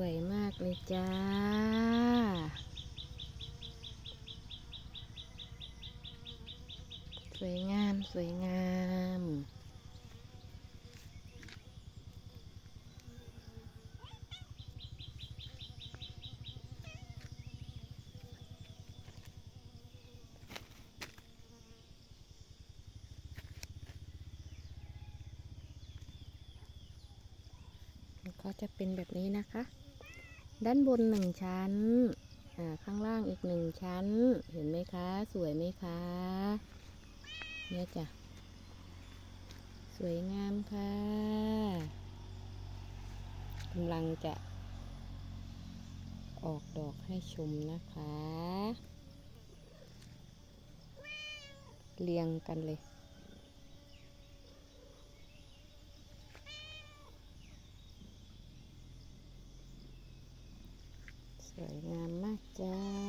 วยมากเลยจ้า สวยงามสวยงามก็จะเป็นแบบนี้นะคะ ด้านบนหนึ่งชั้นอ่าข้างล่างอีกหนึ่งชั้น เห็นไหมคะ สวยไหมคะ เนี่ยจ้ะ สวยงามค่ะกำลังจะ ออกดอกให้ชมนะคะ เรียงกันเลย สวยงามมากจ้า